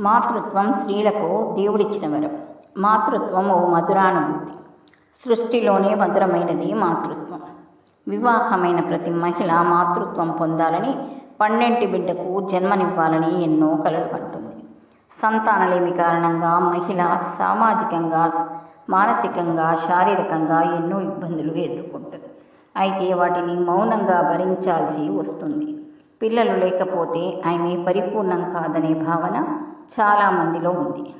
మాతృత్వం స్త్రీలకు దేవుడిచ్చిన వరం. మాతృత్వం ఓ మధురానుభూతి. సృష్టిలోనే మధురమైనది మాతృత్వం. వివాహమైన ప్రతి మహిళ మాతృత్వం పొందాలని పన్నెంటి బిడ్డకు జన్మనివ్వాలని ఎన్నో కలలు కంటుంది. సంతానలేమి కారణంగా మహిళ సామాజికంగా మానసికంగా శారీరకంగా ఎన్నో ఇబ్బందులు ఎదుర్కొంటుంది. అయితే వాటిని మౌనంగా భరించాల్సి వస్తుంది. పిల్లలు లేకపోతే ఆమె పరిపూర్ణం కాదనే భావన చాలామందిలో ఉంది.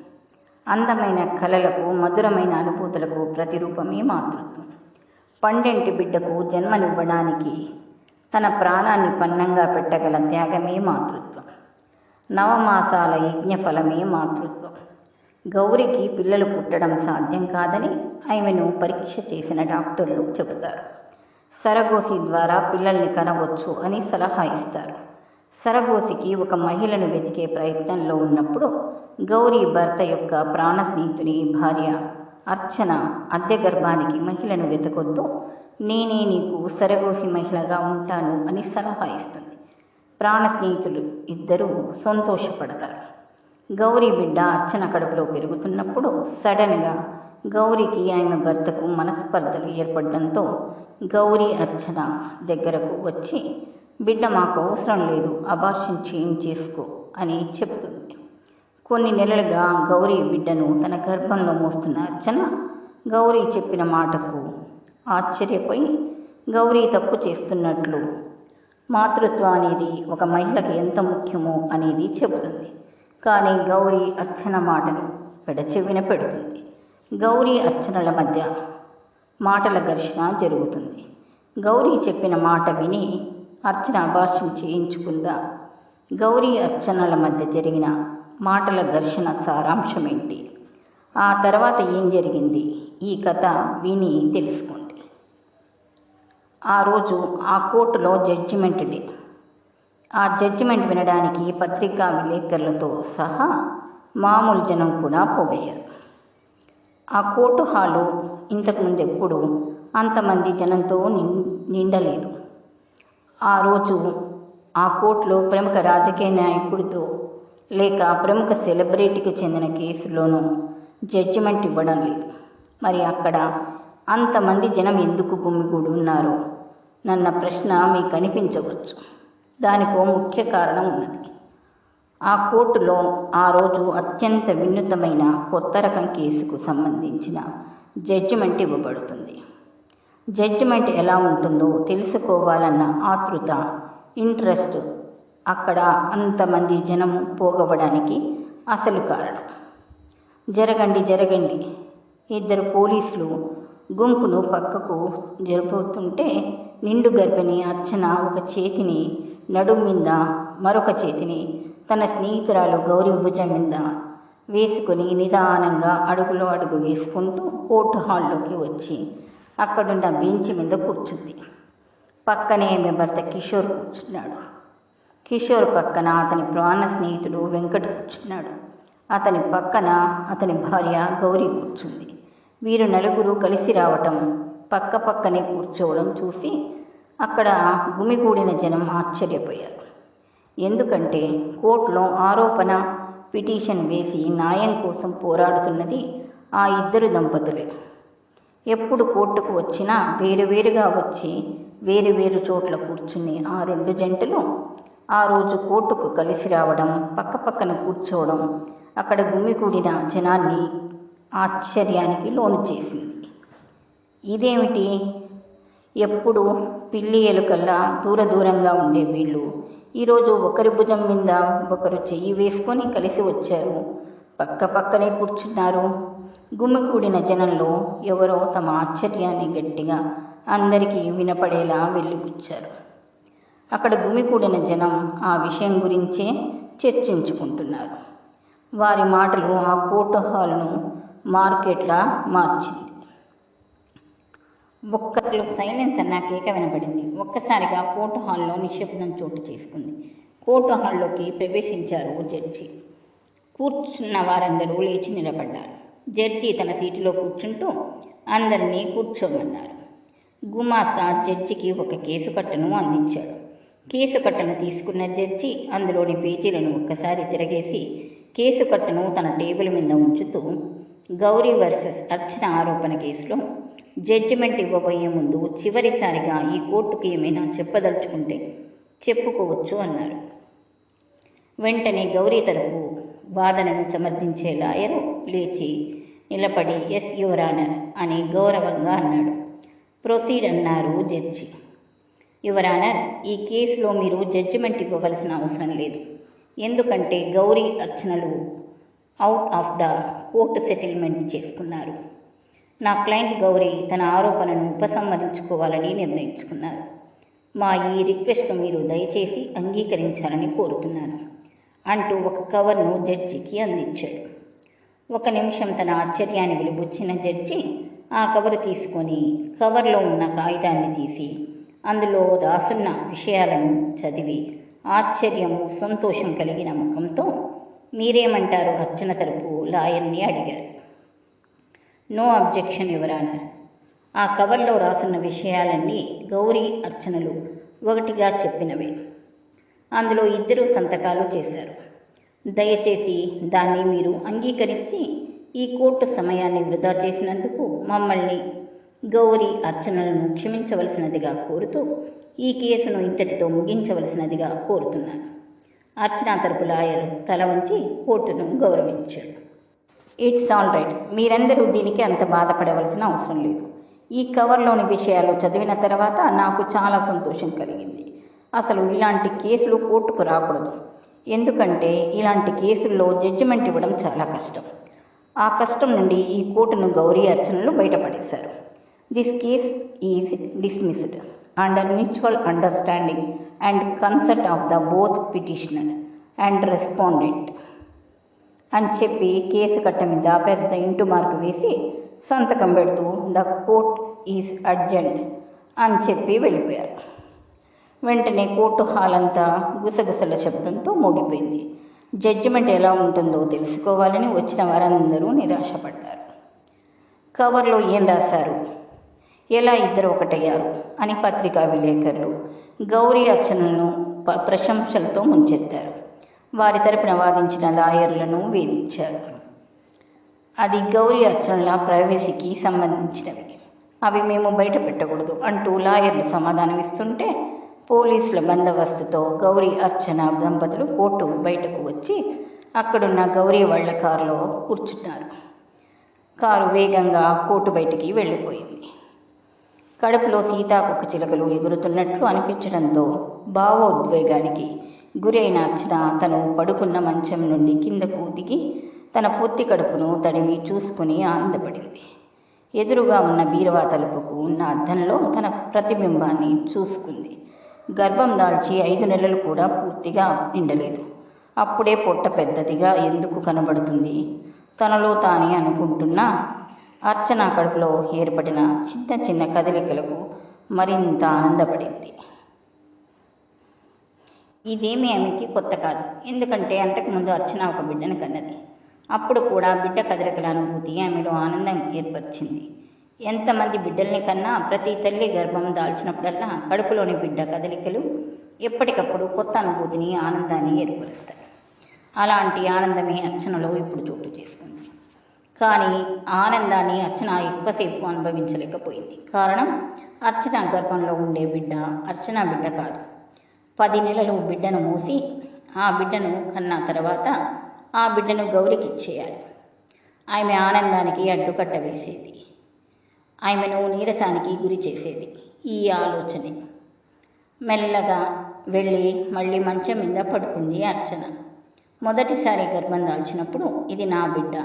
అందమైన కళలకు మధురమైన అనుభూతులకు ప్రతిరూపమే మాతృత్వం. పండెంటి బిడ్డకు జన్మనివ్వడానికి తన ప్రాణాన్ని పన్నంగా పెట్టగల త్యాగమే మాతృత్వం. నవమాసాల యజ్ఞఫలమే మాతృత్వం. గౌరికి పిల్లలు పుట్టడం సాధ్యం కాదని ఆమెను పరీక్ష చేసిన డాక్టర్లు చెబుతారు. సరగోసి ద్వారా పిల్లల్ని కనవచ్చు అని సలహా ఇస్తారు. సరగోసికి ఒక మహిళను వెతికే ప్రయత్నంలో ఉన్నప్పుడు గౌరీ భర్త యొక్క ప్రాణ స్నేహితుని భార్య అర్చన అద్దె గర్భానికి మహిళను వెతకొద్దు. నేనే నీకు సరగోసి మహిళగా ఉంటాను అని సలహా ఇస్తుంది. ప్రాణ స్నేహితులు ఇద్దరూ సంతోషపడతారు. గౌరీ బిడ్డ అర్చన కడుపులో పెరుగుతున్నప్పుడు సడన్గా గౌరికి ఆమె భర్తకు మనస్పర్ధలు ఏర్పడడంతో గౌరీ అర్చన దగ్గరకు వచ్చి బిడ్డ మాకు అవసరం లేదు అబార్షన్ చేయించేసుకో అని చెప్తుంది కొన్ని నెలలుగా గౌరీ బిడ్డను తన గర్భంలో మోస్తున్న అర్చన గౌరీ చెప్పిన మాటకు ఆశ్చర్యపోయి గౌరీ తప్పు చేస్తున్నట్లు మాతృత్వం అనేది ఒక మహిళకి ఎంత ముఖ్యమో అనేది చెబుతుంది. కానీ గౌరీ అర్చన మాటను పెడచెవిన పెడుతుంది. గౌరీ అర్చనల మధ్య మాటల ఘర్షణ జరుగుతుంది. గౌరీ చెప్పిన మాట విని అర్చన అభాషం చేయించుకుందా? గౌరీ అర్చనల మధ్య జరిగిన మాటల ఘర్షణ సారాంశం ఏంటి ఆ తర్వాత ఏం జరిగింది? ఈ కథ విని తెలుసుకోండి. ఆ రోజు ఆ కోర్టులో జడ్జిమెంట్ డే. ఆ జడ్జిమెంట్ వినడానికి పత్రికా విలేకరులతో సహా మామూలు జనం కూడా పోగయ్యారు. ఆ కోర్టు హాలు ఇంతకుముందు ఎప్పుడు అంతమంది జనంతో నిండలేదు. ఆ రోజు ఆ కోర్టులో ప్రముఖ రాజకీయ నాయకుడితో లేక ప్రముఖ సెలబ్రిటీకి చెందిన కేసులోనూ జడ్జిమెంట్ ఇవ్వడం లేదు. మరి అక్కడ అంతమంది జనం ఎందుకు గుమ్మిగూడి ఉన్నారో నన్న ప్రశ్న మీకు అనిపించవచ్చు. దానికో ముఖ్య కారణం ఉన్నది. ఆ కోర్టులో ఆ రోజు అత్యంత వినూతమైన కొత్త రకం కేసుకు సంబంధించిన జడ్జిమెంట్ ఇవ్వబడుతుంది. జడ్జిమెంట్ ఎలా ఉంటుందో తెలుసుకోవాలన్న ఆతృత ఇంట్రెస్ట్ అక్కడ అంతమంది జనం పోగవడానికి అసలు కారణం. జరగండి జరగండి. ఇద్దరు పోలీసులు గుంపును పక్కకు జరుపుతుంటే నిండు గర్భిణి అర్చన ఒక చేతిని నడుం మీద మరొక చేతిని తన స్నేహితురాలు గౌరీ భుజం మీద వేసుకుని నిదానంగా అడుగులో అడుగు వేసుకుంటూ కోర్టు హాల్లోకి వచ్చి అక్కడున్న బెంచ్ మీద కూర్చుంది. పక్కనే ఆమె భర్త కిషోర్ కూర్చున్నాడు. కిషోర్ పక్కన అతని ప్రాణ స్నేహితుడు వెంకట కూర్చున్నాడు. అతని పక్కన అతని భార్య గౌరీ కూర్చుంది. వీరు నలుగురు కలిసి రావటం పక్క పక్కనే కూర్చోవడం చూసి అక్కడ గుమిగూడిన జనం ఆశ్చర్యపోయారు. ఎందుకంటే కోర్టులో ఆరోపణ పిటిషన్ వేసి న్యాయం కోసం పోరాడుతున్నది ఆ ఇద్దరు దంపతులే. ఎప్పుడు కోర్టుకు వచ్చినా వేరువేరుగా వచ్చి వేరు వేరు చోట్ల కూర్చుని ఆ రెండు జంటలు ఆ రోజు కోర్టుకు కలిసి రావడం పక్క పక్కన కూర్చోవడం అక్కడ గుమ్మికూడిన జనాన్ని ఆశ్చర్యానికి లోను చేసింది. ఇదేమిటి? ఎప్పుడు పిల్లి ఎలుకల్లా దూర దూరంగా ఉండే వీళ్ళు. ఈరోజు ఒకరి భుజం మీద ఒకరు చెయ్యి వేసుకొని కలిసి వచ్చారు. పక్క పక్కనే కూర్చున్నారు. గుమ్మికూడిన జనంలో ఎవరో తమ ఆశ్చర్యాన్ని గట్టిగా అందరికీ వినపడేలా వెళ్ళిపుచ్చారు అక్కడ గుమికూడిన జనం ఆ విషయం గురించే చర్చించుకుంటున్నారు. వారి మాటలు ఆ కోర్టు హాల్ను మార్కెట్లా మార్చింది. ఒక్కరు సైలెన్స్ అన్న కేక వినబడింది ఒక్కసారిగా కోర్టు హాల్లో నిశ్శబ్దం చోటు చేసుకుంది. కోర్టు హాల్లోకి ప్రవేశించారు జడ్జి. కూర్చున్న వారందరూ లేచి నిలబడ్డారు. జడ్జి తన సీటులో కూర్చుంటూ అందరినీ కూర్చోమన్నారు. గుమాస్తా జడ్జికి ఒక కేసు కట్టను అందించాడు. కేసు కట్టను తీసుకున్న జడ్జి అందులోని పేజీలను ఒక్కసారి తిరగేసి కేసు కట్టను తన టేబుల్ మీద ఉంచుతూ గౌరీ వర్సెస్ అర్చన ఆరోపణ కేసులో జడ్జిమెంట్ ఇవ్వబోయే ముందు చివరిసారిగా ఈ కోర్టుకి ఏమైనా చెప్పదలుచుకుంటే చెప్పుకోవచ్చు అన్నారు. వెంటనే గౌరీ తరపు వాదనను సమర్థించే లాయరు లేచి నిలబడి ఎస్ యువర్ ఆనర్ అని గౌరవంగా అన్నాడు. ప్రొసీడ్ అన్నారు జడ్జి. యువర్ ఆనర్ ఈ కేసులో మీరు జడ్జిమెంట్ ఇవ్వవలసిన అవసరం లేదు. ఎందుకంటే గౌరీ అర్చనలు out of the court settlement చేసుకున్నారు. నా క్లయింట్ గౌరీ తన ఆరోపణను ఉపసంహరించుకోవాలని నిర్ణయించుకున్నారు. మా ఈ రిక్వెస్ట్ను మీరు దయచేసి అంగీకరించాలని కోరుతున్నాను. అంటూ ఒక కవర్ను జడ్జికి అందించాడు. ఒక నిమిషం తన ఆశ్చర్యాన్ని వెలిబుచ్చిన జడ్జి ఆ కవరు తీసుకొని కవర్లో ఉన్న కాగితాన్ని తీసి అందులో రాసున్న విషయాలను చదివి ఆశ్చర్యము సంతోషం కలిగిన ముఖంతో మీరేమంటారు అర్చన తరపు లాయర్ని అడిగారు నో అబ్జెక్షన్ ఎవరానర్ ఆ కవర్లో రాసున్న విషయాలన్నీ గౌరీ అర్చనలు ఒకటిగా చెప్పినవే. అందులో ఇద్దరు సంతకాలు చేశారు. దయచేసి దాన్ని మీరు అంగీకరించి ఈ కోర్టు సమయాన్ని వృధా చేసినందుకు మమ్మల్ని గౌరీ అర్చనలను క్షమించవలసినదిగా కోరుతూ ఈ కేసును ఇంతటితో ముగించవలసినదిగా కోరుతున్నాను. అర్చన తరపు లాయర్ తల వంచి కోర్టును గౌరవించాడు ఇట్స్ ఆల్ రైట్. మీరందరూ దీనికి అంత బాధపడవలసిన అవసరం లేదు. ఈ కవర్లోని విషయాలు చదివిన తర్వాత నాకు చాలా సంతోషం కలిగింది. అసలు ఇలాంటి కేసులు కోర్టుకు రాకూడదు. ఎందుకంటే ఇలాంటి కేసుల్లో జడ్జిమెంట్ ఇవ్వడం చాలా కష్టం. ఆ కష్టం నుండి ఈ కోర్టును గౌరీ అర్చనలు బయటపడేశారు. This case is dismissed under mutual understanding and consent of the both petitioner and respondent అని చెప్పి కేసు కట్ట మీద పెద్ద ఇంటు మార్కు వేసి సంతకం పెడుతూ ద కోర్ట్ ఈజ్ అర్జెంట్ అని చెప్పి వెళ్ళిపోయారు. వెంటనే కోర్టు హాల్ అంతా గుసగుసల శబ్దంతో మోగిపోయింది. జడ్జిమెంట్ ఎలా ఉంటుందో తెలుసుకోవాలని వచ్చిన వారందరూ నిరాశపడ్డారు. కవర్లో ఏం రాశారు? ఎలా ఇద్దరు ఒకటయ్యారు? అని పత్రికా విలేకరులు గౌరీ అర్చనలను ప- ప్రశంసలతో ముంచెత్తారు. వారి తరపున వాదించిన లాయర్లను వేధించారు. అది గౌరీ అర్చనల ప్రైవసీకి సంబంధించినవి. అవి మేము బయట పెట్టకూడదు అంటూ లాయర్లు సమాధానం ఇస్తుంటే పోలీసుల బందోబస్తుతో గౌరీ అర్చన దంపతులు కోర్టు బయటకు వచ్చి అక్కడున్న గౌరీ వాళ్ళ కారులో కూర్చున్నారు. కారు వేగంగా కోర్టు బయటికి వెళ్ళిపోయింది. కడుపులో సీతాకుక్క చిలకలు ఎగురుతున్నట్లు అనిపించడంతో భావోద్వేగానికి గురైన అర్చన తను పడుకున్న మంచం నుండి కిందకు దిగి తన పొత్తి కడుపును తడిమి చూసుకుని ఆనందపడింది. ఎదురుగా ఉన్న బీరువా తలుపుకు ఉన్న అద్దంలో తన ప్రతిబింబాన్ని చూసుకుంది. గర్భం దాల్చి ఐదు నెలలు కూడా పూర్తిగా నిండలేదు. అప్పుడే పొట్ట పెద్దదిగా ఎందుకు కనబడుతుంది? తనలో తానే అనుకుంటున్నా అర్చన కడుపులో ఏర్పడిన చిన్న చిన్న కదలికలకు మరింత ఆనందపడింది. ఇదేమీ ఆమెకి కొత్త కాదు. ఎందుకంటే అంతకుముందు అర్చన ఒక బిడ్డను కన్నది. అప్పుడు కూడా బిడ్డ కదలికల అనుభూతి ఆమెలో ఆనందం ఏర్పరిచింది. ఎంతమంది బిడ్డల్ని కన్నా ప్రతి తల్లి గర్భం దాల్చినప్పుడల్లా కడుపులోని బిడ్డ కదలికలు ఎప్పటికప్పుడు కొత్త అనుభూతిని ఆనందాన్ని ఏర్పరుస్తాయి. అలాంటి ఆనందమే అర్చనలో ఇప్పుడు చోటు చేసుకుంది. కానీ ఆనందాన్ని అర్చన ఎక్కువసేపు అనుభవించలేకపోయింది. కారణం అర్చన గర్భంలో ఉండే బిడ్డ అర్చన బిడ్డ కాదు. పది నెలలు బిడ్డను మూసి ఆ బిడ్డను కన్న తర్వాత ఆ బిడ్డను గౌరికి ఇచ్చేయాలి ఆమె ఆనందానికి అడ్డుకట్ట వేసేది. ఆమెను నీరసానికి గురి చేసేది. ఈ ఆలోచనే. మెల్లగా వెళ్ళి మళ్ళీ మంచం మీద పడుకుంది అర్చన. మొదటిసారి గర్భం దాల్చినప్పుడు ఇది నా బిడ్డ.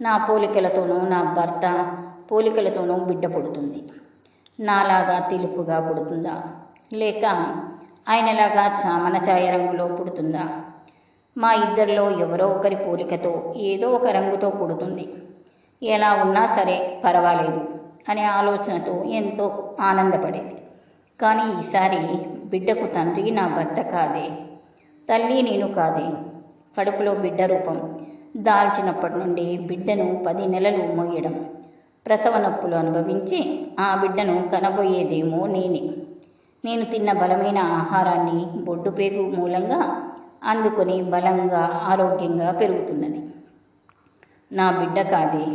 నా పోలికలతోనూ నా భర్త పోలికలతోనూ బిడ్డ పుడుతుంది. నాలాగా తెలుపుగా పుడుతుందా? లేక ఆయనలాగా చామన ఛాయ రంగులో పుడుతుందా? మా ఇద్దరిలో ఎవరో ఒకరి పోలికతో ఏదో ఒక రంగుతో పుడుతుంది. ఎలా ఉన్నా సరే పర్వాలేదు. అనే ఆలోచనతో ఎంతో ఆనందపడేది. కానీ ఈసారి బిడ్డకు తండ్రి నా భర్త కాదే తల్లి నేను కాదే. కడుపులో బిడ్డ రూపం దాల్చినప్పటి నుండి బిడ్డను పది నెలలు మోయడం ప్రసవ నొప్పులు అనుభవించి ఆ బిడ్డను కనబోయేదేమో నేనే. నేను తిన్న బలమైన ఆహారాన్ని బొడ్డు పేగు మూలంగా అందుకొని బలంగా ఆరోగ్యంగా పెరుగుతున్నది. నా బిడ్డ కాదే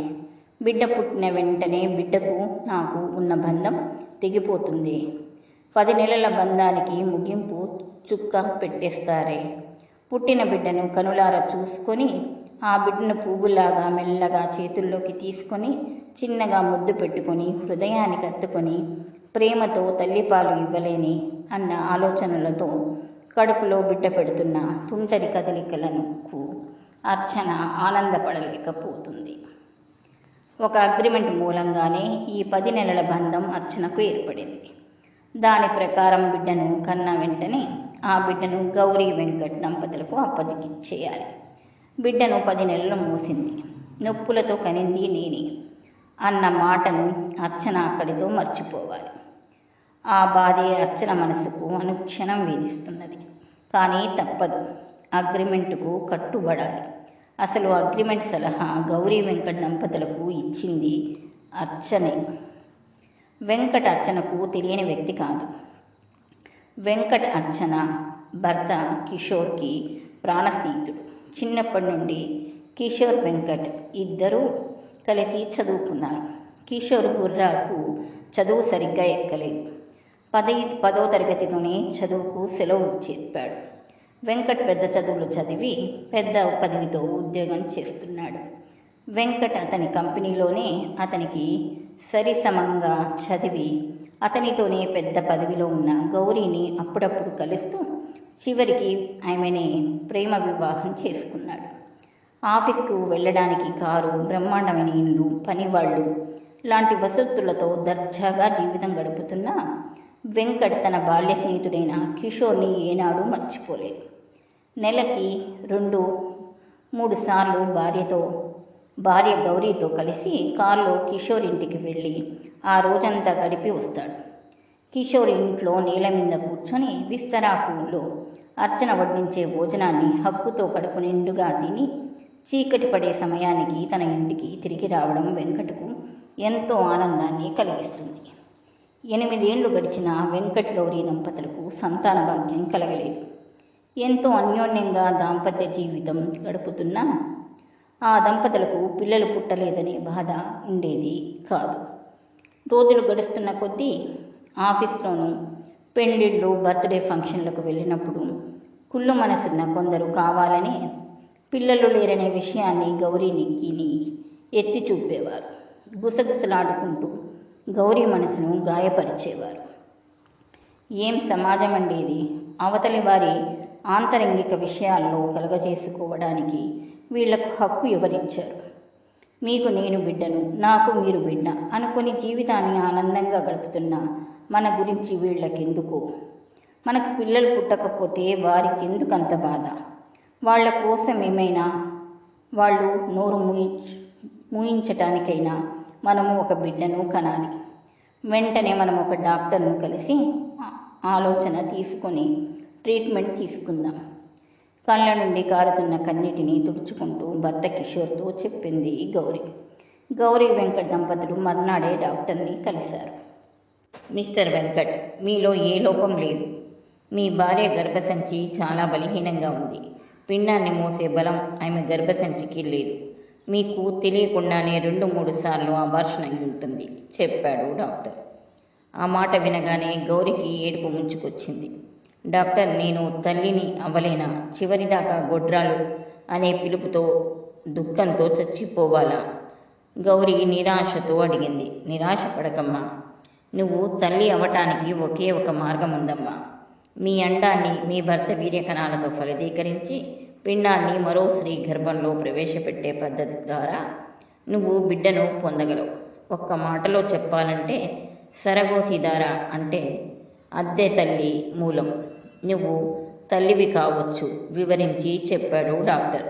బిడ్డ పుట్టిన వెంటనే బిడ్డకు నాకు ఉన్న బంధం తెగిపోతుంది. పది నెలల బంధానికి ముగింపు చుక్క పెట్టేస్తారే. పుట్టిన బిడ్డను కనులారా చూసుకొని ఆ బిడ్డను పువ్వులాగా మెల్లగా చేతుల్లోకి తీసుకొని చిన్నగా ముద్దు పెట్టుకొని హృదయానికి అత్తుకొని ప్రేమతో తల్లిపాలు ఇవ్వలేని అన్న ఆలోచనలతో కడుపులో బిడ్డ పెడుతున్న తుంటరి కదలికలను అర్చన ఆనందపడలేకపోతుంది. ఒక అగ్రిమెంట్ మూలంగానే ఈ పది నెలల బంధం అర్చనకు ఏర్పడింది. దాని ప్రకారం బిడ్డను కన్న వెంటనే ఆ బిడ్డను గౌరీ వెంకట్ దంపతులకు అప్పగిచ్చేయాలి బిడ్డను పది నెలలు మూసింది. నొప్పులతో కనింది నేనే. అన్న మాటను అర్చన అక్కడితో మర్చిపోవాలి. ఆ బాధే అర్చన మనసుకు అనుక్షణం వేధిస్తున్నది. కానీ తప్పదు. అగ్రిమెంటుకు కట్టుబడాలి. అసలు అగ్రిమెంట్ సలహా గౌరీ వెంకట్ దంపతులకు ఇచ్చింది అర్చనే. వెంకట అర్చనకు తెలియని వ్యక్తి కాదు. వెంకట అర్చన భర్త కిషోర్కి ప్రాణస్నేహితుడు. చిన్నప్పటి నుండి కిషోర్ వెంకట్ ఇద్దరూ కలిసి చదువుకున్నారు. కిషోర్ గుర్రాకు చదువు సరిగ్గా ఎక్కలేదు. పది పదో తరగతితోనే చదువుకు సెలవు చెప్పాడు. వెంకట్ పెద్ద చదువులు చదివి పెద్ద పదవితో ఉద్యోగం చేస్తున్నాడు. వెంకట్ అతని కంపెనీలోనే అతనికి సరిసమంగా చదివి అతనితోనే పెద్ద పదవిలో ఉన్న గౌరీని అప్పుడప్పుడు కలుస్తూ చివరికి ఆమెనే ప్రేమ వివాహం చేసుకున్నాడు. ఆఫీస్కు వెళ్ళడానికి కారు బ్రహ్మాండమైన ఇల్లు పనివాళ్ళు లాంటి వసతులతో దర్జాగా జీవితం గడుపుతున్న వెంకట్ తన బాల్య స్నేహితుడైన కిషోర్ని ఏనాడు మర్చిపోలేదు. నెలకి రెండు మూడు సార్లు భార్యతో భార్య గౌరీతో కలిసి కారులో కిషోర్ ఇంటికి వెళ్ళి ఆ రోజంతా గడిపి వస్తాడు. కిషోర్ ఇంట్లో నేల మీద కూర్చొని విస్తరాకులో అర్చన వడ్డించే భోజనాన్ని హక్కుతో కడుపు నిండుగా తిని చీకటి పడే సమయానికి తన ఇంటికి తిరిగి రావడం వెంకట్కు ఎంతో ఆనందాన్ని కలిగిస్తుంది. ఎనిమిదేళ్ళు గడిచిన వెంకట్ గౌరీ దంపతులకు సంతాన భాగ్యం కలగలేదు. ఎంతో అన్యోన్యంగా దాంపత్య జీవితం గడుపుతున్నా ఆ దంపతులకు పిల్లలు పుట్టలేదనే బాధ ఉండేది కాదు. రోజులు గడుస్తున్న కొద్దీ ఆఫీస్లోనూ పెళ్ళిళ్ళు బర్త్డే ఫంక్షన్లకు వెళ్ళినప్పుడు కుళ్ళు మనసున్న కొందరు కావాలని పిల్లలు లేరనే విషయాన్ని గౌరీ నిక్కిని ఎత్తి చూపేవారు. గుసగుసలాడుకుంటూ గౌరీ మనసును గాయపరిచేవారు. ఏం సమాజం అండి ఇది అవతలి వారి ఆంతరంగిక విషయాల్లో కలగజేసుకోవడానికి వీళ్ళకు హక్కు ఎవరిచ్చారు? మీకు నేను బిడ్డను నాకు మీరు బిడ్డ అనుకుని జీవితాన్ని ఆనందంగా గడుపుతున్న మన గురించి వీళ్ళకెందుకు? మనకు పిల్లలు పుట్టకపోతే వారికి ఎందుకు అంత బాధ? వాళ్ళ కోసం ఏమైనా వాళ్ళు నోరు మూయించ మూయించటానికైనా మనము ఒక బిడ్డను కనాలి. వెంటనే మనం ఒక డాక్టర్ను కలిసి ఆలోచన తీసుకొని ట్రీట్మెంట్ తీసుకుందాం. కళ్ళ నుండి కారుతున్న కన్నీటిని తుడుచుకుంటూ భర్త కిషోర్తో చెప్పింది గౌరీ. గౌరీ వెంకట్ దంపతులు మర్నాడే డాక్టర్ని కలిశారు. మిస్టర్ వెంకట్ మీలో ఏ లోపం లేదు. మీ భార్య గర్భసంచి చాలా బలహీనంగా ఉంది. పిండాన్ని మోసే బలం ఆమె గర్భసంచికి లేదు. మీకు తెలియకుండానే రెండు మూడు సార్లు అబార్షన్ అయి ఉంటుంది చెప్పాడు డాక్టర్. ఆ మాట వినగానే గౌరికి ఏడుపు ముంచుకొచ్చింది. డాక్టర్ నేను తల్లిని అవ్వలేనా? చివరిదాకా గొడ్రాలు అనే పిలుపుతో దుఃఖంతో చచ్చిపోవాలా? గౌరీ నిరాశతో అడిగింది. నిరాశ పడకమ్మా. నువ్వు తల్లి అవ్వటానికి ఒకే ఒక మార్గం ఉందమ్మా మీ అండాన్ని మీ భర్త వీర్యకణాలతో ఫలదీకరించి పిండాన్ని మరో స్త్రీ గర్భంలో ప్రవేశపెట్టే పద్ధతి ద్వారా నువ్వు బిడ్డను పొందగలవు. ఒక్క మాటలో చెప్పాలంటే సరగోసిదార అంటే అద్దె తల్లి మూలం. నువ్వు తల్లివి కావచ్చు వివరించి చెప్పాడు డాక్టర్.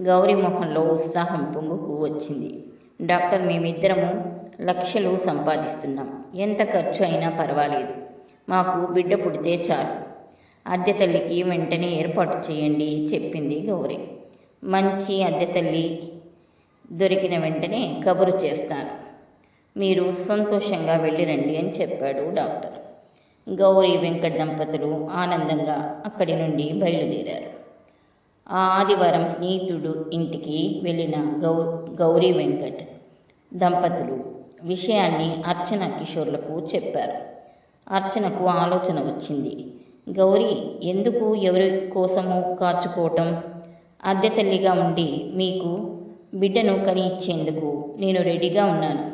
గౌరీ మొహంలో ఉత్సాహం పొంగుకు వచ్చింది. డాక్టర్ మేమిద్దరము లక్షలు సంపాదిస్తున్నాం. ఎంత ఖర్చు అయినా పర్వాలేదు. మాకు బిడ్డ పుడితే చాలు. అద్దె తల్లికి వెంటనే ఏర్పాటు చేయండి చెప్పింది గౌరీ. మంచి అద్దె తల్లి దొరికిన వెంటనే కబురు చేస్తాను. మీరు సంతోషంగా వెళ్ళిరండి అని చెప్పాడు డాక్టర్. గౌరీ వెంకట్ దంపతులు ఆనందంగా అక్కడి నుండి బయలుదేరారు. ఆ ఆదివారం స్నేహితుడు ఇంటికి వెళ్ళిన గౌ గౌరీ వెంకట్ దంపతులు విషయాన్ని అర్చన కిషోర్లకు చెప్పారు. అర్చనకు ఆలోచన వచ్చింది. గౌరీ ఎందుకు ఎవరి కోసమో కాచుకోవటం? అద్దె తల్లిగా ఉండి మీకు బిడ్డను కని ఇచ్చేందుకు నేను రెడీగా ఉన్నాను.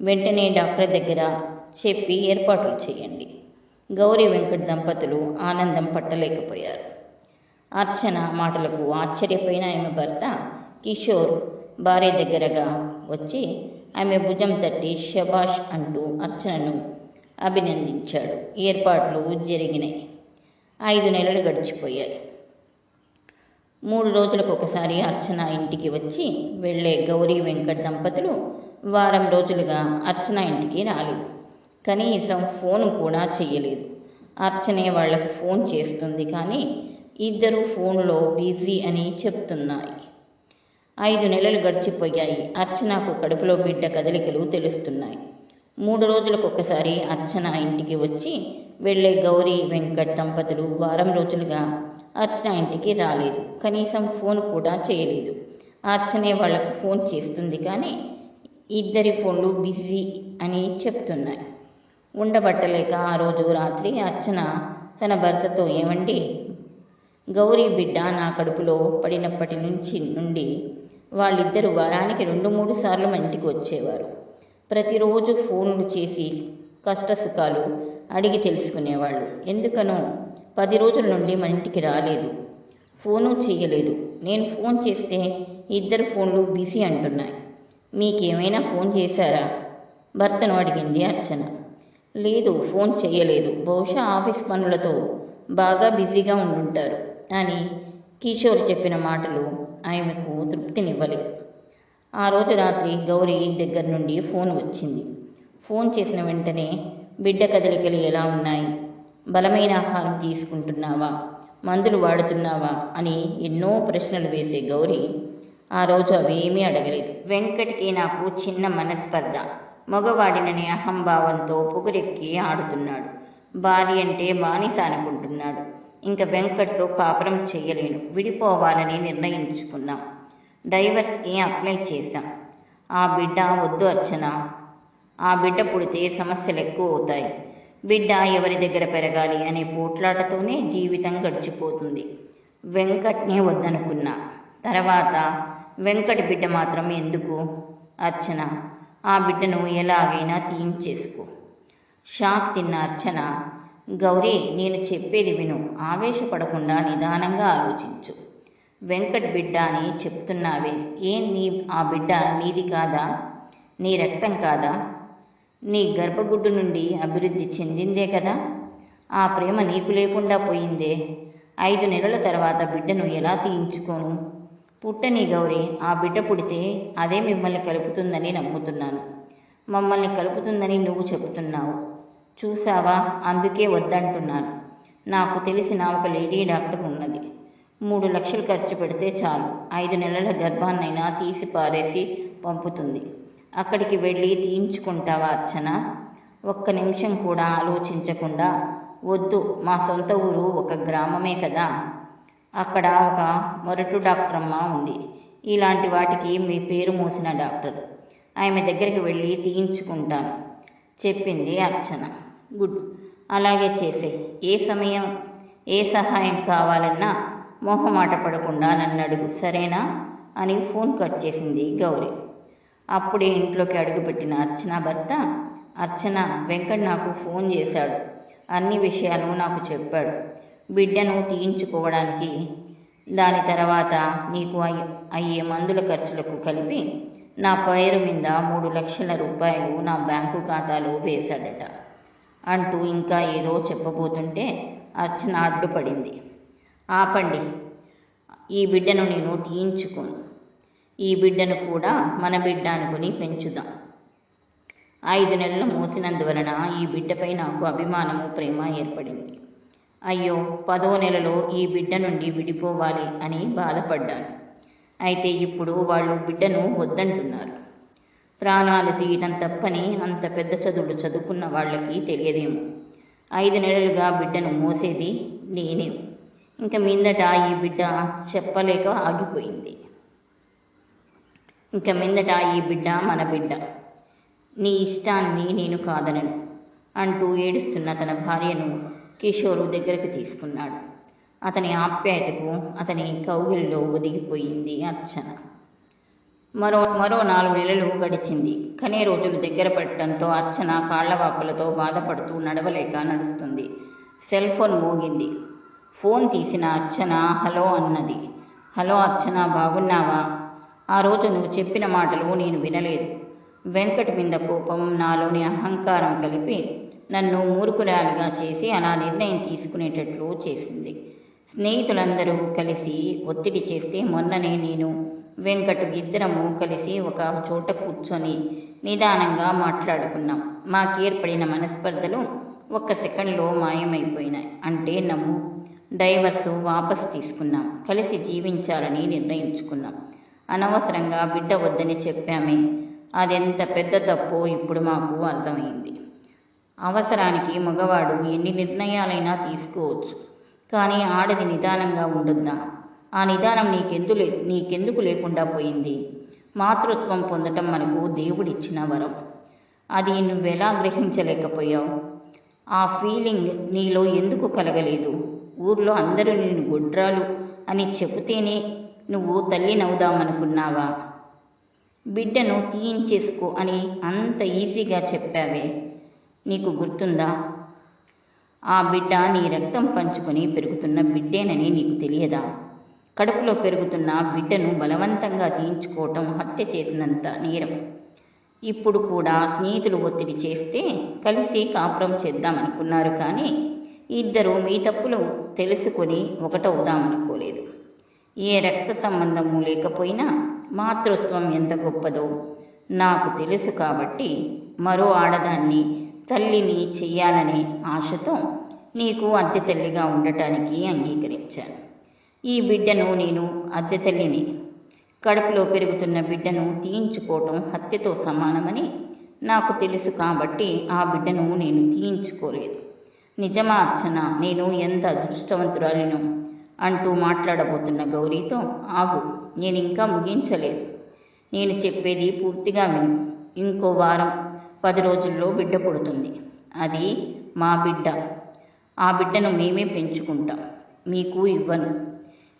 వెంటనే డాక్టర్ దగ్గర చెప్పి ఏర్పాట్లు చేయండి. గౌరీ వెంకట్ దంపతులు ఆనందం పట్టలేకపోయారు. అర్చన మాటలకు ఆశ్చర్యపోయిన ఆమె భర్త కిషోర్ భార్య దగ్గరగా వచ్చి ఆమె భుజం తట్టి శభాష్ అంటూ అర్చనను అభినందించాడు. ఏర్పాట్లు జరిగినాయి. ఐదు నెలలు గడిచిపోయాయి. మూడు రోజులకు ఒకసారి అర్చన ఇంటికి వచ్చి వెళ్ళే గౌరీ వెంకట్ దంపతులు వారం రోజులుగా అర్చన ఇంటికి రాలేదు. కనీసం ఫోన్ కూడా చేయలేదు. అర్చనే వాళ్ళకు ఫోన్ చేస్తుంది కానీ ఇద్దరు ఫోన్లో బిజీ అని చెప్తున్నాయి. ఐదు నెలలు గడిచిపోయాయి. అర్చనకు కడుపులో బిడ్డ కదలికలు తెలుస్తున్నాయి. మూడు రోజులకు ఒకసారి అర్చన ఇంటికి వచ్చి వెళ్ళే గౌరీ వెంకట్ దంపతులు వారం రోజులుగా అర్చన ఇంటికి రాలేదు. కనీసం ఫోన్ కూడా చేయలేదు. అర్చనే వాళ్ళకు ఫోన్ చేస్తుంది కానీ ఇద్దరి ఫోన్లు బిజీ అని చెప్తున్నాయి. ఉండబట్టలేక ఆ రోజు రాత్రి అర్చన తన భర్తతో ఏమండి? గౌరీ బిడ్డ నా కడుపులో పడినప్పటి నుంచి నుండి వాళ్ళిద్దరూ వారానికి రెండు మూడు సార్లు మా ఇంటికి వచ్చేవారు. ప్రతిరోజు ఫోన్లు చేసి కష్టసుఖాలు అడిగి తెలుసుకునేవాళ్ళు. ఎందుకనో పది రోజుల నుండి మన ఇంటికి రాలేదు. ఫోను చేయలేదు. నేను ఫోన్ చేస్తే ఇద్దరు ఫోన్లు బిజీ అంటున్నాయి. మీకేమైనా ఫోన్ చేశారా? భర్తను అడిగింది అర్చన. లేదు ఫోన్ చేయలేదు. బహుశా ఆఫీస్ పనులతో బాగా బిజీగా ఉండుంటారు. అని కిషోర్ చెప్పిన మాటలు ఆమెకు తృప్తినివ్వలేదు. ఆ రోజు రాత్రి గౌరీ దగ్గర నుండి ఫోన్ వచ్చింది. ఫోన్ చేసిన వెంటనే బిడ్డ కదలికలు ఎలా ఉన్నాయి? బలమైన ఆహారం తీసుకుంటున్నావా? మందులు వాడుతున్నావా? అని ఎన్నో ప్రశ్నలు వేసే గౌరీ ఆ రోజు అవేమీ అడగలేదు. వెంకట్కి నాకు చిన్న మనస్పర్ధ. మగవాడినని అహంభావంతో పొగరెక్కి ఆడుతున్నాడు. భార్య అంటే బానిస అనుకుంటున్నాడు. ఇంకా వెంకట్తో కాపురం చేయలేను. విడిపోవాలని నిర్ణయించుకున్నాం. డైవర్స్కి అప్లై చేశాం. ఆ బిడ్డ వద్దు అర్చన. ఆ బిడ్డ పుడితే సమస్యలు ఎక్కువ అవుతాయి బిడ్డ ఎవరి దగ్గర పెరగాలి అనే పోట్లాటతోనే జీవితం గడిచిపోతుంది. వెంకట్నే వద్దనుకున్నా. తర్వాత వెంకట్ బిడ్డ మాత్రం ఎందుకు? అర్చన. ఆ బిడ్డను ఎలాగైనా తీయించేసుకో. షాక్ తిన్న అర్చన గౌరీ నేను చెప్పేది విను. ఆవేశపడకుండా నిదానంగా ఆలోచించు. వెంకట్ బిడ్డ అని చెప్తున్నావే. ఏం నీ ఆ బిడ్డ నీది కాదా? నీ రక్తం కాదా? నీ గర్భగుడ్డు నుండి అభివృద్ధి చెందిందే కదా? ఆ ప్రేమ నీకు లేకుండా పోయిందే. ఐదు నెలల తర్వాత బిడ్డను ఎలా తీయించుకోను? పుట్టని గౌరీ ఆ బిడ్డ పుడితే అదే మిమ్మల్ని కలుపుతుందని నమ్ముతున్నాను. మమ్మల్ని కలుపుతుందని నువ్వు చెబుతున్నావు. చూసావా అందుకే వద్దంటున్నాను. నాకు తెలిసిన ఒక లేడీ డాక్టర్ ఉన్నది. మూడు లక్షలు ఖర్చు పెడితే చాలు. ఐదు నెలల గర్భాన్నైనా తీసి పారేసి పంపుతుంది. అక్కడికి వెళ్ళి తీయించుకుంటావా అర్చన? ఒక్క నిమిషం కూడా ఆలోచించకుండా వద్దు మా సొంత ఊరు ఒక గ్రామమే కదా. అక్కడ ఒక మొరటు డాక్టర్ అమ్మ ఉంది. ఇలాంటి వాటికి మీ పేరు మోసిన డాక్టర్. ఆమె దగ్గరికి వెళ్ళి తీయించుకుంటాను. చెప్పింది అర్చన. గుడ్. అలాగే చేసే. ఏ సమయం? ఏ సహాయం కావాలన్నా మొహమాట పడకుండా నన్ను అడుగు సరేనా? అని ఫోన్ కట్ చేసింది గౌరీ. అప్పుడే ఇంట్లోకి అడుగుపెట్టిన అర్చన భర్త? అర్చన వెంకట్ నాకు ఫోన్ చేశాడు. అన్ని విషయాలు నాకు చెప్పాడు. బిడ్డను తీయించుకోవడానికి దాని తర్వాత నీకు అయ్యే అయ్యే మందుల ఖర్చులకు కలిపి నా పేరు మీద మూడు లక్షల రూపాయలు నా బ్యాంకు ఖాతాలో వేశాడట. అంటూ ఇంకా ఏదో చెప్పబోతుంటే అర్చన అడ్డుపడింది ఆపండి ఈ బిడ్డను నేను తీయించుకోను. ఈ బిడ్డను కూడా మన బిడ్డ అనుకుని పెంచుదాం. ఐదు నెలలు మోసినందువలన ఈ బిడ్డపై నాకు అభిమానము ప్రేమ ఏర్పడింది. అయ్యో పదో నెలలో ఈ బిడ్డ నుండి విడిపోవాలి అని బాధపడ్డాను. అయితే ఇప్పుడు వాళ్ళు బిడ్డను వద్దంటున్నారు. ప్రాణాలు తీయటం తప్పని అంత పెద్ద చదువులు చదువుకున్న వాళ్ళకి తెలియదేమో. ఐదు నెలలుగా బిడ్డను మోసేది నేనే. ఇంక మిందట ఈ బిడ్డ చెప్పలేక ఆగిపోయింది. ఇంక మిందట ఈ బిడ్డ మన బిడ్డ. నీ ఇష్టాన్ని నేను కాదనను అంటూ ఏడుస్తున్న తన భార్యను కిషోరు దగ్గరకు తీసుకున్నాడు. అతని ఆప్యాయతకు అతని కౌగిలిలో ఒదిగిపోయింది అర్చన. మరో మరో నాలుగు నెలలు గడిచింది. కనే రోజులు దగ్గర పడటంతో అర్చన కాళ్ళవాపులతో బాధపడుతూ నడవలేక నడుస్తుంది. సెల్ ఫోన్ మోగింది. ఫోన్ తీసిన అర్చన హలో అన్నది. హలో అర్చన బాగున్నావా? ఆ రోజు నువ్వు చెప్పిన మాటలు నేను వినలేదు. వెంకట మీద కోపం నాలోని అహంకారం కలిపి నన్ను మూర్ఖురాలుగా చేసి అలా నిర్ణయం తీసుకునేటట్లు చేసింది. స్నేహితులందరూ కలిసి ఒత్తిడి చేస్తే మొన్ననే నేను వెంకటు ఇద్దరము కలిసి ఒక చోట కూర్చొని నిదానంగా మాట్లాడుకున్నాం. మాకు ఏర్పడిన మనస్పర్ధలు ఒక్క సెకండ్లో మాయమైపోయినాయి. అంటే నమ్ము డైవర్సు వాపసు తీసుకున్నాం. కలిసి జీవించాలని నిర్ణయించుకున్నాం. అనవసరంగా బిడ్డ వద్దని చెప్పామే. అదెంత పెద్ద తప్పో ఇప్పుడు మాకు అర్థమైంది. అవసరానికి మగవాడు ఎన్ని నిర్ణయాలైనా తీసుకోవచ్చు. కానీ ఆడది నిదానంగా ఉంటుందా? ఆ నిదానం నీకెందు లే నీకెందుకు లేకుండా పోయింది? మాతృత్వం పొందటం మనకు దేవుడిచ్చిన వరం. అది నువ్వెలా గ్రహించలేకపోయావు? ఆ ఫీలింగ్ నీలో ఎందుకు కలగలేదు? ఊర్లో అందరూ నేను గుడ్రాలు అని చెబితేనే నువ్వు తల్లినవుదామనుకున్నావా బిడ్డను తీయించేసుకో అని అంత ఈజీగా చెప్పావే. నీకు గుర్తుందా? ఆ బిడ్డ నీ రక్తం పంచుకొని పెరుగుతున్న బిడ్డేనని నీకు తెలియదా? కడుపులో పెరుగుతున్న బిడ్డను బలవంతంగా తీయించుకోవటం హత్య చేసినంత నేరం. ఇప్పుడు కూడా స్నేహితులు ఒత్తిడి చేస్తే కలిసి కాపురం చేద్దామనుకున్నారు కానీ ఇద్దరు మీ తప్పులు తెలుసుకొని ఒకటవుదామనుకోలేదు. ఏ రక్త సంబంధము లేకపోయినా మాతృత్వం ఎంత గొప్పదో నాకు తెలుసు కాబట్టి మరో ఆడదాన్ని తల్లిని చెయ్యాలనే ఆశతో నీకు అద్దె తల్లిగా ఉండటానికి అంగీకరించాను. ఈ బిడ్డను నేను అద్దె తల్లిని. కడుపులో పెరుగుతున్న బిడ్డను తీయించుకోవటం హత్యతో సమానమని నాకు తెలుసు కాబట్టి ఆ బిడ్డను నేను తీయించుకోలేదు. నిజమా అర్చన నేను ఎంత అదృష్టవంతురాలను అంటూ మాట్లాడబోతున్న గౌరీతో ఆగు నేను ఇంకా ముగించలేదు. నేను చెప్పేది పూర్తిగా విను. ఇంకో వారం పది రోజుల్లో బిడ్డ పుడుతుంది. అది మా బిడ్డ. ఆ బిడ్డను మేమే పెంచుకుంటాం. మీకు ఇవ్వను.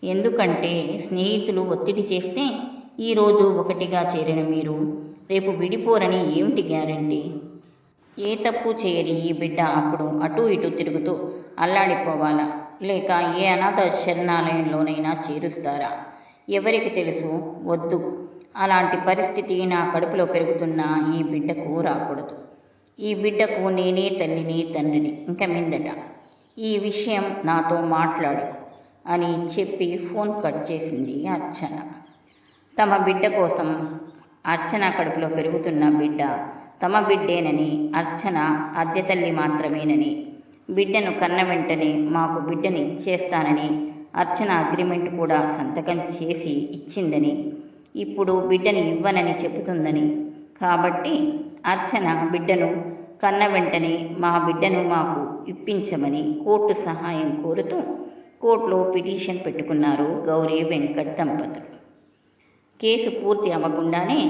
ఎందుకంటే స్నేహితులు ఒత్తిడి చేస్తే ఈరోజు ఒకటిగా చేరిన మీరు రేపు విడిపోరని ఏమిటి గ్యారంటీ? ఏ తప్పు చేయని ఈ బిడ్డ అప్పుడు అటు ఇటు తిరుగుతూ అల్లాడిపోవాలా? లేక ఏ అనాథ శరణాలయంలోనైనా చేరుస్తారా? ఎవరికి తెలుసు? వద్దు. అలాంటి పరిస్థితి నా కడుపులో పెరుగుతున్న ఈ బిడ్డకు రాకూడదు. ఈ బిడ్డకు నేనే తల్లిని తండ్రిని ఇంక మీదట. ఈ విషయం నాతో మాట్లాడు అని చెప్పి ఫోన్ కట్ చేసింది అర్చన. తమ బిడ్డ కోసం అర్చన కడుపులో పెరుగుతున్న బిడ్డ తమ బిడ్డేనని అర్చన అద్దె తల్లి మాత్రమేనని బిడ్డను కన్న వెంటనే మాకు బిడ్డని ఇచ్చేస్తానని అర్చన అగ్రిమెంట్ కూడా సంతకం చేసి ఇచ్చిందని ఇప్పుడు బిడ్డని ఇవ్వనని చెబుతుందని. కాబట్టి అర్చన బిడ్డను కన్న వెంటనే మా బిడ్డను మాకు ఇప్పించమని కోర్టు సహాయం కోరుతూ కోర్టులో పిటిషన్ పెట్టుకున్నారు గౌరీ వెంకట్ దంపతులు కేసు పూర్తి అవ్వకుండానే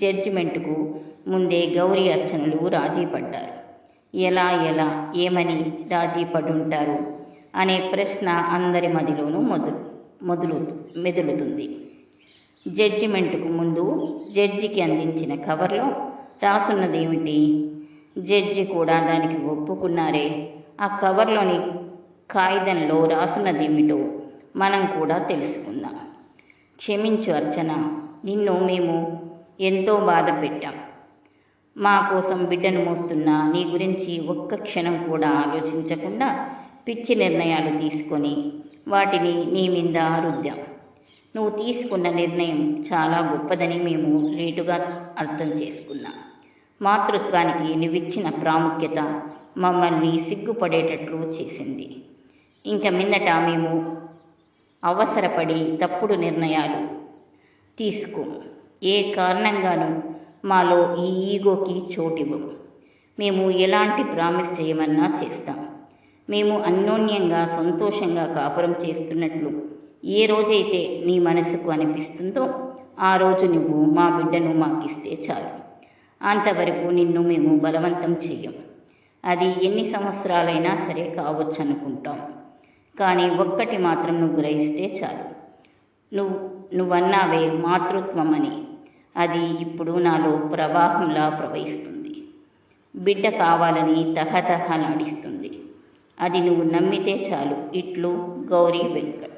జడ్జిమెంటుకు ముందే గౌరీ అర్చనలు రాజీ పడ్డారు. ఎలా ఎలా ఏమని రాజీ పడుంటారు అనే ప్రశ్న అందరి మదిలోనూ మొదలు మొదలు మెదులుతుంది. జడ్జిమెంట్కు ముందు జడ్జికి అందించిన కవర్లో రాసున్నది ఏమిటి జడ్జి కూడా దానికి ఒప్పుకున్నారే. ఆ కవర్లోని కాగితంలో రాసున్నది ఏమిటో మనం కూడా తెలుసుకుందాం. క్షమించు అర్చన నిన్ను మేము ఎంతో బాధ పెట్టాం. మా కోసం బిడ్డను మోస్తున్న నీ గురించి ఒక్క క్షణం కూడా ఆలోచించకుండా పిచ్చి నిర్ణయాలు తీసుకొని వాటిని నీ మీద రుద్దాం. నువ్వు తీసుకున్న నిర్ణయం చాలా గొప్పదని మేము లేటుగా అర్థం చేసుకున్నాం. మాతృత్వానికి నువ్విచ్చిన ప్రాముఖ్యత మమ్మల్ని సిగ్గుపడేటట్లు చేసింది. ఇంక మిన్నట మేము అవసరపడి తప్పుడు నిర్ణయాలు తీసుకో. ఏ కారణంగానూ మాలో ఈ ఈగోకి చోటివ్వం. మేము ఎలాంటి ప్రామిస్ చేయమన్నా చేస్తాం. మేము అన్యోన్యంగా సంతోషంగా కాపురం చేస్తున్నట్లు ఏ రోజైతే నీ మనసుకు అనిపిస్తుందో ఆ రోజు నువ్వు మా బిడ్డను మాకిస్తే చాలు. అంతవరకు నిన్ను మేము బలవంతం చెయ్యం. అది ఎన్ని సంవత్సరాలైనా సరే కావచ్చు అనుకుంటాం కానీ ఒక్కటి మాత్రం నువ్వు గ్రహిస్తే చాలు. నువ్వు నువ్వన్నావే మాతృత్వం అని అది ఇప్పుడు నాలో ప్రవాహంలా ప్రవహిస్తుంది. బిడ్డ కావాలని తహతహలాడిస్తుంది అది నువ్వు నమ్మితే చాలు. ఇట్లు గౌరీ వెంకట్.